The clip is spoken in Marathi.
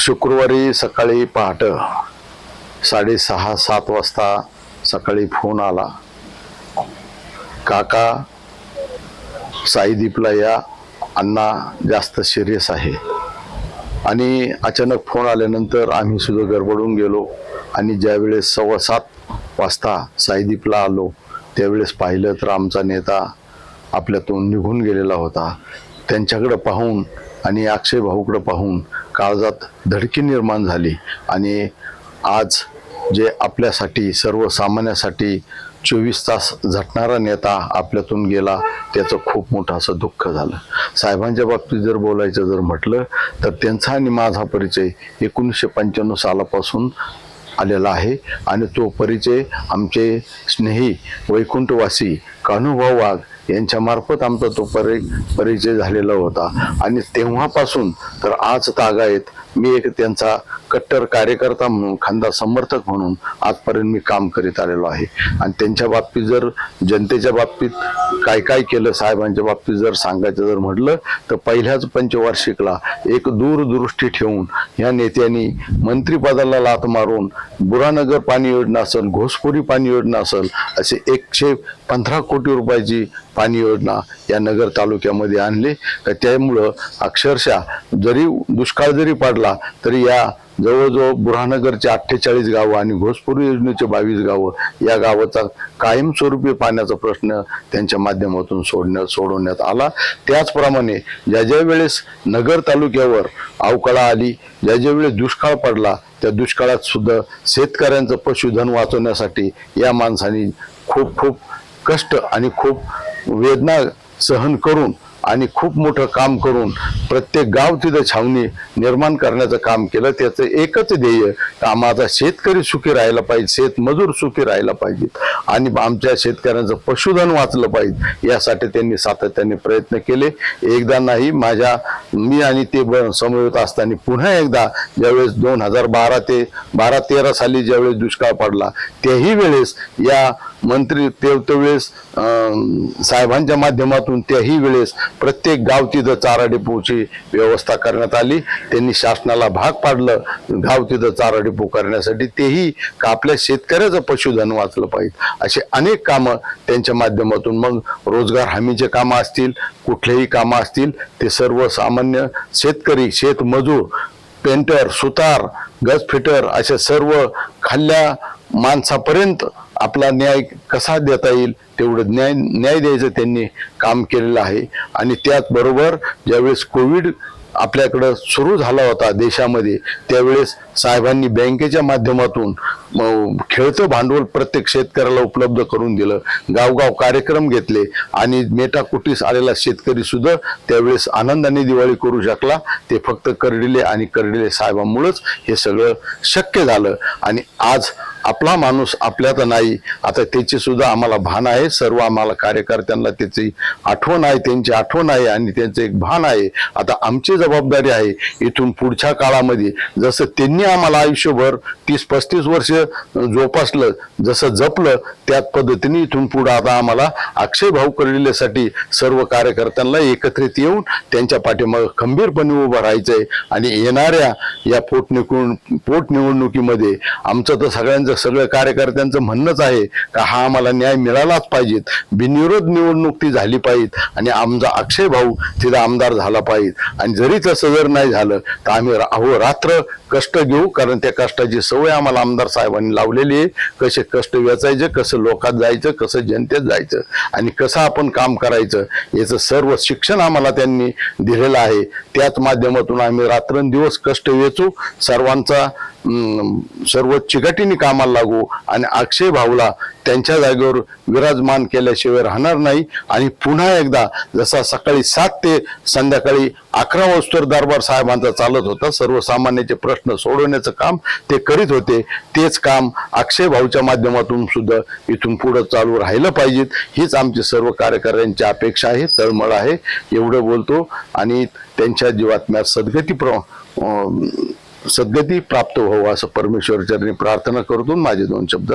शुक्रवारी सकाळी पहाट साडेसहा सात वाजता सकाळी फोन आला. काका साईदीपला या अण्णा जास्त सिरियस आहे. आणि अचानक फोन आल्यानंतर आम्ही सुद्धा गडबडून गेलो आणि ज्यावेळेस सव्वा सात वाजता साईदीपला आलो त्यावेळेस पाहिलं तर आमचा नेता आपल्यातून निघून गेलेला होता. त्यांच्याकडं पाहून आणि अक्षय भाऊकडं पाहून काळजात धडकी निर्माण झाली आणि आज जे आपल्यासाठी सर्वसामान्यासाठी चोवीस तास झटणारा नेता आपल्यातून गेला त्याचं खूप मोठं असं दुःख झालं. साहेबांच्या बाबतीत जर बोलायचं जर म्हटलं तर त्यांचा आणि माझा परिचय एकोणीसशे पंच्याण्णव सालापासून आलेला आहे आणि तो परिचय आमचे स्नेही वैकुंठवासी कान्हूभाऊ वाघ यांच्यामार्फत आमचा तो परि परिचय झालेला होता. आणि तेव्हापासून तर आज तागायत मी एक त्यांचा कट्टर कार्यकर्ता म्हणून खांदा समर्थक म्हणून आजपर्यंत मी काम करीत आलेलो आहे. आणि त्यांच्या बाबतीत जर जनतेच्या बाबतीत काय काय केलं साहेबांच्या बाबतीत जर सांगायचं जर म्हटलं तर पहिल्याच पंचवार्षिकला एक दूरदृष्टी ठेवून या नेत्यांनी मंत्रिपदाला लात मारून बुरानगर पाणी योजना असेल घोसपुरी पाणी योजना असेल असे एकशे पंधरा कोटी रुपयाची पाणी योजना या नगर तालुक्यामध्ये आणली. तर त्यामुळं अक्षरशः जरी दुष्काळ जरी पडला तरी या जवळजवळ बुरहानगरचे अठ्ठेचाळीस गावं आणि घोसपूर योजनेचे बावीस गावं या गावाचा कायमस्वरूपी पाण्याचा प्रश्न त्यांच्या माध्यमातून सोडण्यात सोडवण्यात आला. त्याचप्रमाणे ज्या ज्या वेळेस नगर तालुक्यावर अवकाळा आली ज्या ज्या वेळेस दुष्काळ पडला त्या दुष्काळात सुद्धा शेतकऱ्यांचं पशुधन वाचवण्यासाठी या माणसाने खूप खूप कष्ट आणि खूप वेदना सहन करून आणि खूप मोठं काम करून प्रत्येक गाव तिथं छावणी निर्माण करण्याचं काम केलं. त्याचं एकच ध्येय का माझा शेतकरी सुखी राहिला पाहिजे शेतमजूर सुखी राहिला पाहिजेत. आणि आमच्या शेतकऱ्यांचं पशुधन वाचलं पाहिजे यासाठी त्यांनी सातत्याने प्रयत्न केले. एकदा नाही माझ्या मी आणि ते समवेत असताना पुन्हा एकदा ज्यावेळेस दोन हजार बारा ते बारा तेरा साली ज्यावेळेस दुष्काळ पडला त्याही वेळेस या मंत्री ते त्यावेळेस साहेबांच्या माध्यमातून त्याही वेळेस प्रत्येक गाव तिथं चारा डेपोची व्यवस्था करण्यात आली त्यांनी शासनाला भाग पाडलं गाव तिथं चारा डेपो करण्यासाठी तेही का आपल्या शेतकऱ्याचं पशुधन वाचलं पाहिजे. असे अनेक कामं त्यांच्या माध्यमातून मग रोजगार हमीचे कामं असतील कुठलेही कामं असतील ते सर्वसामान्य शेतकरी शेतमजूर पेंटर सुतार गज फिटर अशा सर्व खाल्ल्या माणसापर्यंत आपला न्याय कसा देता येईल तेवढं न्याय न्याय द्यायचं त्यांनी काम केलेलं आहे. आणि त्याचबरोबर ज्यावेळेस कोविड आपल्याकडं सुरू झाला होता देशामध्ये त्यावेळेस साहेबांनी बँकेच्या माध्यमातून खेळतं भांडवल प्रत्येक शेतकऱ्याला उपलब्ध करून दिलं. गावगाव कार्यक्रम घेतले आणि मेटाकुटीस आलेला शेतकरी सुद्धा त्यावेळेस आनंदाने दिवाळी करू शकला. ते फक्त करडिले आणि करडिले साहेबांमुळेच हे सगळं शक्य झालं. आणि आज आपला माणूस आपल्यात नाही. आता त्याची सुद्धा आम्हाला भान आहे. सर्व आम्हाला कार्यकर्त्यांना त्याची आठवण आहे त्यांची आठवण आहे आणि त्यांचं एक भान आहे. आता आमची जबाबदारी आहे इथून पुढच्या काळामध्ये जसं त्यांनी आम्हाला आयुष्यभर तीस पस्तीस वर्ष जोपासलं जसं जपलं त्याच पद्धतीने इथून पुढे आता आम्हाला अक्षय भाऊ करलेल्यासाठी सर्व कार्यकर्त्यांना एकत्रित येऊन त्यांच्या पाठीमाग खंबीरपणे उभं राहायचंय. आणि येणाऱ्या या पोटनिवडून पोटनिवडणुकीमध्ये आमचं तर सगळ्यांचं सगळ्या कार्यकर्त्यांचं म्हणणंच आहे का हा आम्हाला न्याय मिळालाच पाहिजेत. बिनविरोध निवडणूक ती झाली पाहिजे आणि आमचा अक्षय भाऊ तिथं आमदार झाला पाहिजे आणि जरी तसं जर नाही झालं तर आम्ही अहोरात्र कष्ट घेऊ कारण त्या कष्टाची सवय आम्हाला आमदार साहेबांनी लावलेली आहे. कसे कष्ट वेचायचे कसं लोकात जायचं कसं जनतेत जायचं आणि कसं आपण काम करायचं याचं सर्व शिक्षण आम्हाला त्यांनी दिलेलं आहे. त्याच माध्यमातून आम्ही रात्रंदिवस कष्ट वेचू. सर्वांचा सर्व चिकटीने कामाला लागू आणि अक्षय भाऊला त्यांच्या जागेवर विराजमान केल्याशिवाय राहणार नाही. आणि पुन्हा एकदा जसा सकाळी सात ते संध्याकाळी अकरा वाजता दरबार साहेबांचा चालत होता सर्वसामान्याचे प्रश्न सोडवण्याचं काम ते करीत होते. तेच काम अक्षय भाऊच्या माध्यमातून सुद्धा इथून पुढं चालू राहिलं पाहिजेत हीच आमची सर्व कार्यकर्त्यांची अपेक्षा आहे तळमळ आहे. एवढं बोलतो. आणि त्यांच्या जीवात्म्यात सद्गती प्र सद्गती प्राप्त व्हावं असं परमेश्वरचरणी प्रार्थना करतो माझे दोन शब्द